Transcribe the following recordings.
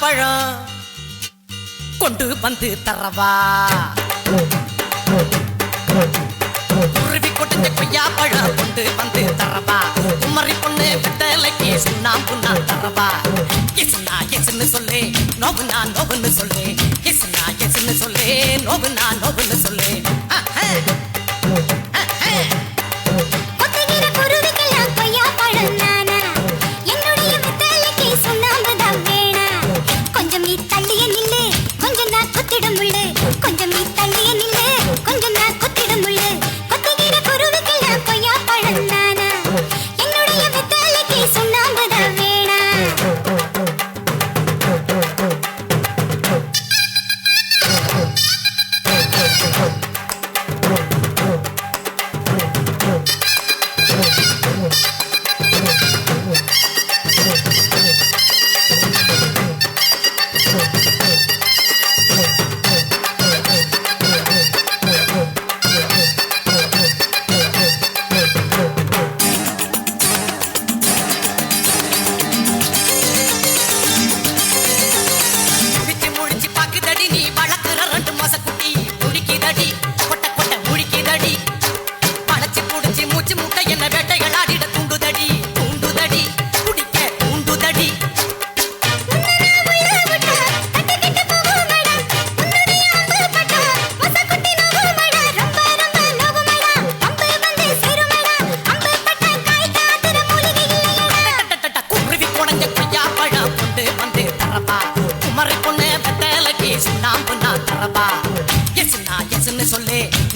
பழம் கொண்டு வந்து தரவா. குருவி கொடுத்த கொய்யா பழம் கொண்டு வந்து தரவா. குமரி பொண்ணு விட்டலைக்கு சுண்ணா புண்ணா தரவா. எசுனா எசுன்னு சொல்லு நோவுனா நோவுன்னு சொல்லு. எசுனா எசுன்னு சொல்லு நோவுனா நோவுன்னு கொஞ்சம் நீ தள்ளிய நில்லு. கொஞ்சம் நான்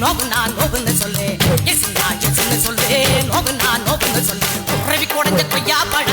நோகுனா நோகுன்னு சொல்லு எஸ் எசுனா எசுன்னு சொல்லு நோகுனா நோகுன்னு சொல்லு உறவி குடஞ்ச கொய்யா பழம்